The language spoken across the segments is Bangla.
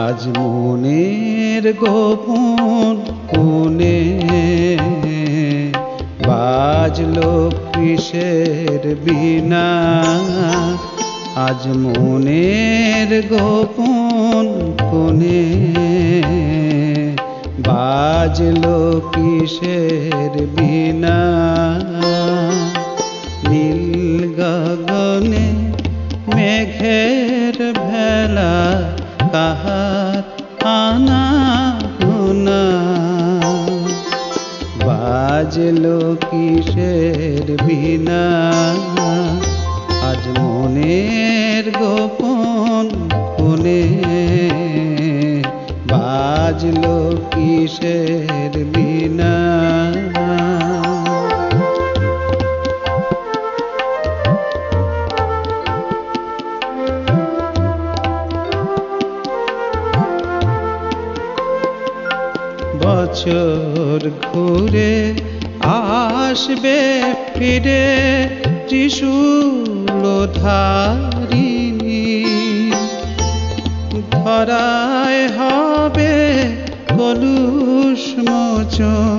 আজ মনের গোপন কোণে বাজলো কিসের বিনা আজ মনের গোপন কোণে বাজলো কিসের বিনা নীল গগনে মেঘের ভেলা কাহার আনা গোনা। বাজলো কিসের বিনা। আজ মনের গোপন কোনে বাজলো কিসের বছর ঘুরে আসবে ফিরে ত্রিশূল ধারিণী ধরায় হবে কলুষ মোচন,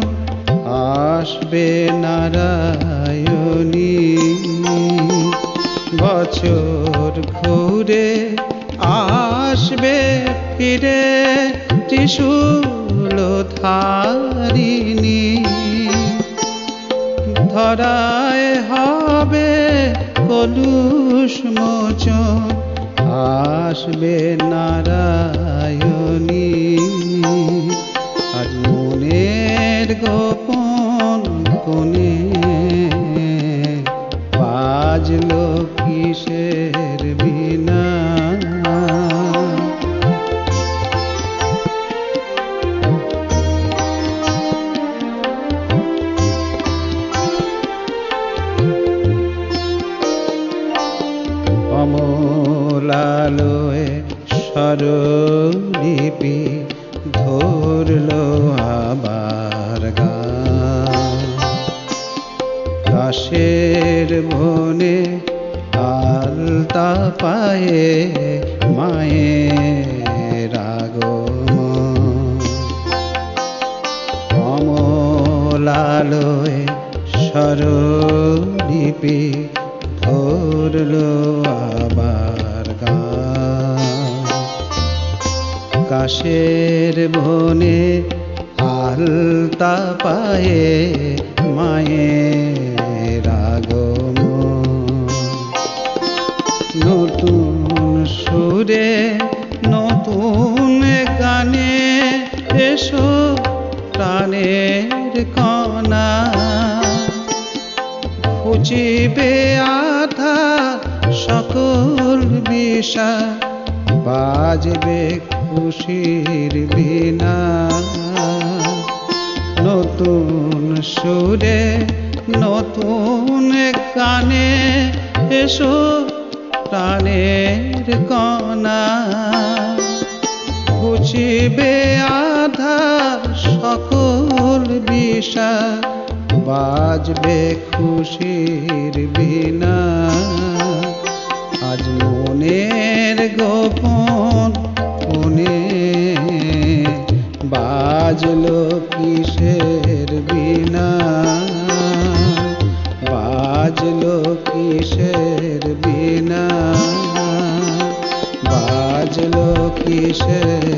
আসবে নারায়ণী। বছর ঘুরে আসবে ফিরে ত্রিশূল ধারিণী ধরায় হবে কলুষ মোচন আসবে নারায়ণী। আজ মনের গোপন কমলালয়ে স্বরলিপি ধরলো আবার কাশের বনে আলতা পায়ে মায়ের আগমন। কমলালয়ে স্বরলিপি ধরলো আবার কাশের বনে আলতা পায়ে মায়ের আগমন। নতুন সুরে, নতুন গানে এসো প্রাণের কণা। খুঁজিবে সকল বিষা বাজবে খুশির বিনা। নতুন সুরে, নতুন কানে এসো প্রাণের কণা। বুঝিবে আধার সকল বিষা, বাজবে খুশির বিনা। আজ মনের গোপন কোনে বাজলো কিসের বিনা বাজল কিসের বিনা বাজল কিসের